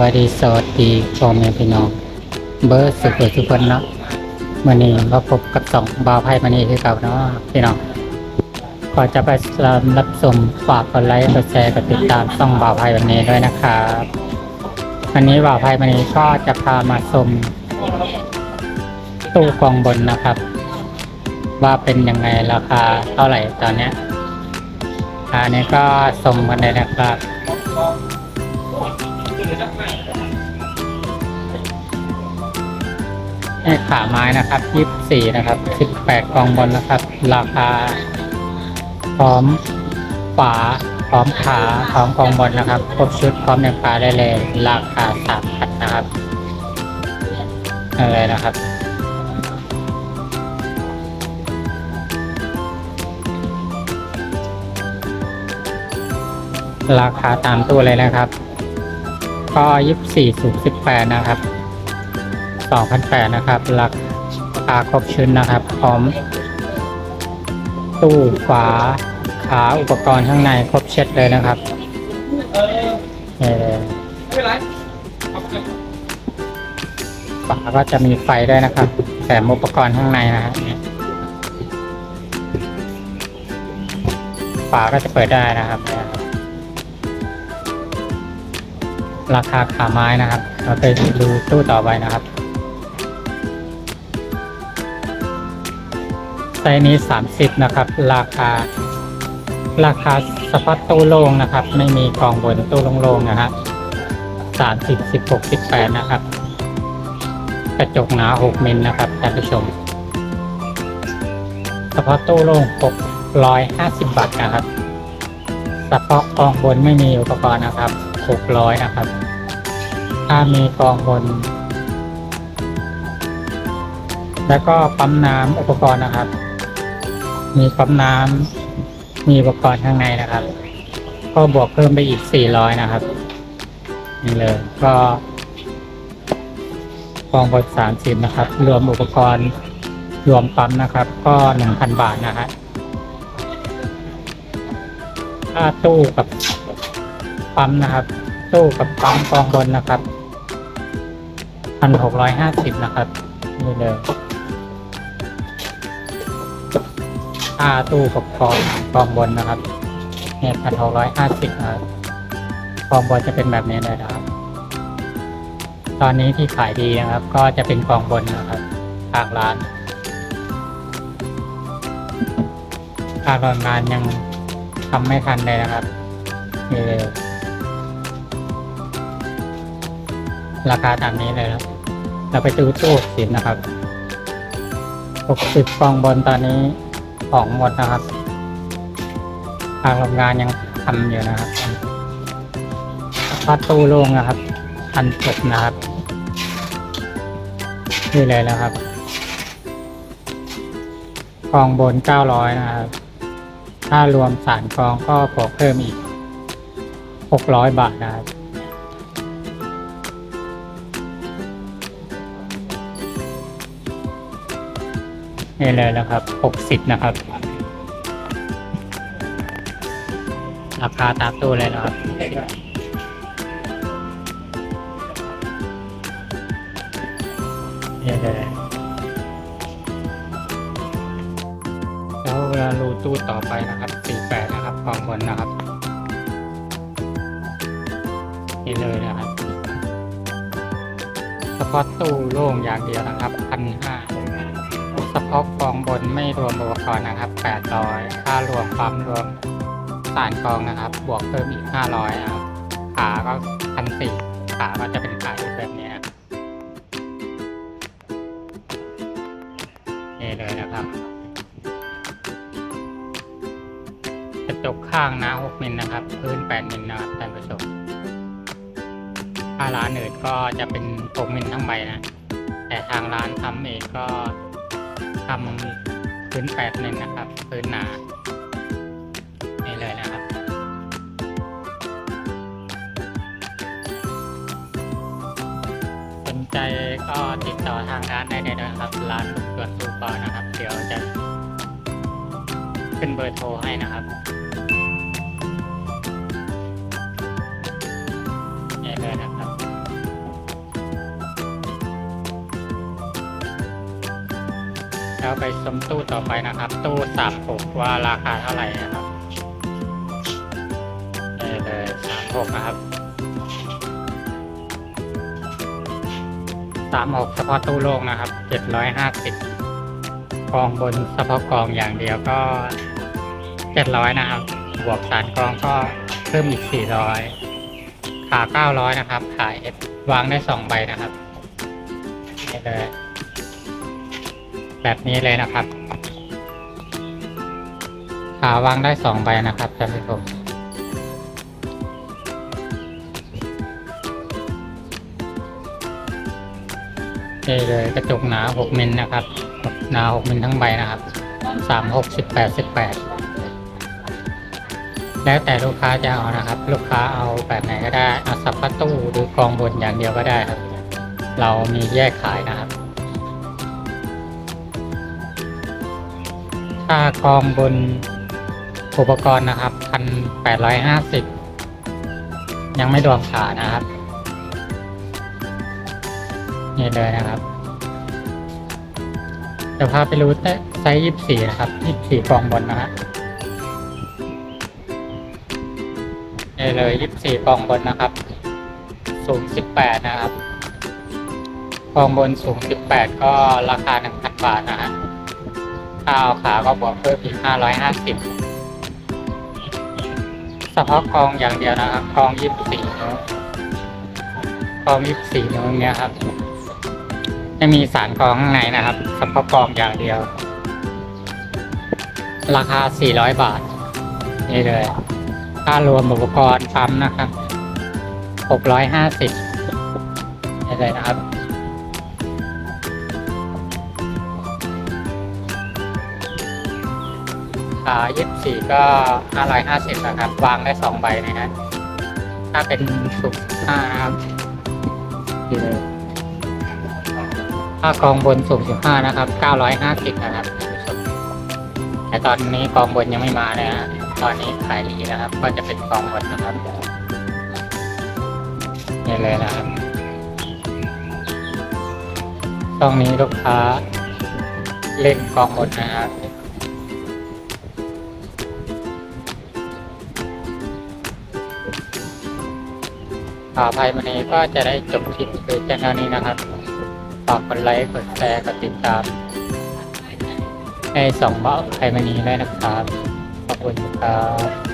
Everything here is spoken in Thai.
วัสดีสวัสดีพ่อแม่พี่น้อง เบอร์สุขทุกคนเนาะมื่อนี้มาพบกับสองบาวไพ่มานี่คือเก่าเนาะพี่น้องก่อนจะไปรับชมฝากกดไลค์กดแชร์กดติดตามช่องบาวไพ่วันนี้ด้วยนะครับวันนี้บาวไพ่วันนี้ก็จะพามาชมตู้กองบนนะครับ ว่าเป็นยังไงราคาเท่าไหร่ตอนเนี้ยอันนี้ก็ชมกันเลยนะครับ ให้ขาไม้นะครับยี่สี่นะครับสิบแปดกองบนนะครับ ราคา พร้อมฝาพร้อมขาพร้อมกองบนนะครับ ครบชุดพร้อมในปลาได้เลย ราคาสามพันนะครับอะไรนะครับราคาตามตัวเลยนะครับ ก็ยี่สี่สูงสิบแปดนะครับ 2,008นะครับราคาครบชุดนะครับพร้อม ตู้ฝาขาอุปกรณ์ข้างในครบเช็ดเลยนะครับเอ่อไม่เป็นไรฝาก็จะมีไฟได้นะครับแถมอุปกรณ์ข้างในนะฮะฝาก็จะเปิดได้นะครับ ราคาขาไม้นะครับ เราไปดูตู้ต่อไปนะครับ ไซส์นี้ 30 นะครับ ราคา ราคาเฉพาะตู้โล่งนะครับ ไม่มีกล่องบนตู้โล่งๆนะครับ30 16 18นะครับ กระจกหนา6มิลนะครับท่านผู้ชมเฉพาะตู้โล่ง650บาทนะครับเฉพาะกองบนไม่มีอุปกรณ์นะครับ600นะครับ ถ้ามีกองบน แล้วก็ปั๊มน้ำอุปกรณ์นะครับ มีปั๊มน้ำมีอุปกรณ์ข้างในนะครับ ก็บวกเพิ่มไปอีก 400 นะครับ นี่เลยก็กองบน30นะครับ รวมอุปกรณ์รวมปั๊มนะครับ ก็1,000บาทนะฮะค่าตู้กับปั๊มนะครับ ตู้กับปั๊มกองบนนะครับ1,650นะครับนี่เลย ค่าตู้กับกองกองบนนะครับเนี่ยพันหกร้อยห้าสิบครับกองบนจะเป็นแบบนี้เลยนะครับ ตอนนี้ที่ขายดีนะครับ ก็จะเป็นกองบนนะครับทางร้านทางโรงงานยังทำไม่ทันเลยนะครับนี่เลยราคาตามนี้เลยครับเราไปดูตู้สินนะครับหกสิบกองบนตอนนี้ ของหมดนะครับ ทางโรงงานยังทำอยู่นะครับพัดตู้โล่งนะครับพันจบนะครับนี่เลยนะครับกองบนเก้าร้อยนะครับ ถ้ารวมสารกองก็บวกเพิ่มอีกหกร้อยบาทนะครับ นี่เลยนะครับหกสิบนะครับ ราคาตามตู้เลยนะครับ นี่เลยแล้วเวลารูตู้ต่อไปนะครับสี่แปดนะครับกองบนนะครับ นี่เลยนะครับเฉพาะตู้โล่งอย่างเดียวนะครับพันห้า เฉพาะกองบนไม่รวมอุปกรณ์นะครับ 800ถ้ารวมปั๊มรวมสารกองนะครับ บวกเพิ่มอีก 500ครับขาก็พันสี่ขาก็จะเป็นขาแบบนี้นะนี่เลยนะครับกระจกข้างนะ 6มิลนะครับ พื้น 8มิลนะครับท่านผู้ชมถ้าร้านอื่นก็จะเป็น6มิลทั้งใบนะ แต่ทางร้านทำเองก็ ทำพื้นแปดหนึ่งนะครับ พื้นหนานี่เลยนะครับสนใจก็ติดต่อทางร้านได้เลยนะครับ ร้านลูกตรวจซูปอนะครับ เดี๋ยวจะขึ้นเบอร์โทรให้นะครับนี่เลยนะ แล้วไปชมตู้ต่อไปนะครับ ตู้สามหกว่าราคาเท่าไหร่นะครับนี่เลยสามหกนะครับสามหกเฉพาะตู้โล่งนะครับเจ็ดร้อยห้าสิบกองบนเฉพาะกองอย่างเดียวก็เจ็ดร้อยนะครับ บวกสารกองก็เพิ่มอีกสี่ร้อยขาเก้าร้อยนะครับขายเอฟวางได้สองใบนะครับนี่เลย แบบนี้เลยนะครับ ขาวางได้สองใบนะครับท่านผู้ชมนี่เลยกระจกหนาหกมิลนะครับ หนาหกมิลทั้งใบนะครับสามหกสิบแปดสิบแปดแล้วแต่ลูกค้าจะเอานะครับ ลูกค้าเอาแบบไหนก็ได้เอาสับประตู้หรือกองบนอย่างเดียวก็ได้ครับ เรามีแยกขายนะครับ ค่ากองบนอุปกรณ์นะครับพันแปดร้อยห้าสิบยังไม่รวมขานะครับ นี่เลยนะครับเดี๋ยวพาไปรู้ไซส์ยี่สี่นะครับยี่สี่กองบนนะฮะนี่เลยยี่สี่กองบนนะครับสูงสิบแปดนะครับกองบนสูงสิบแปดก็ราคาหนึ่งพันบาทนะฮะ ถ้าเอาขาก็บวกเพิ่มอีกห้าร้อยห้าสิบเฉพาะกองอย่างเดียวนะครับกองยี่สิบสี่นิ้วกองยี่สิบสี่นิ้วเนี้ยครับจะมีสารกองข้างในนะครับเฉพาะกองอย่างเดียว ราคาสี่ร้อยบาท นี่เลยค่ารวมอุปกรณ์ปั๊มนะครับหกร้อยห้าสิบนี่เลยนะครับ ขายี่สิบสี่ก็ห้าร้อยห้าสิบนะครับ วางได้สองใบนะฮะถ้าเป็นสุกห้านะครับดีเลยถ้ากองบนสูงสิบห้านะครับเก้าร้อยห้าสิบนะครับ แต่ตอนนี้กองบนยังไม่มาเลยฮะตอนนี้ขายดีนะครับ ก็จะเป็นกองบนนะครับนี่เลยนะครับช่องนี้ลูกค้าเล่นกองบนนะครับ อภัยวันนี้ก็จะได้จบคลิปเพียงเท่านี้นะครับฝากกดไลค์กดแชร์กดติดตาม ในสองเมอส์ไทยนนี้ได้วยนะครับ ขอบคุณครับ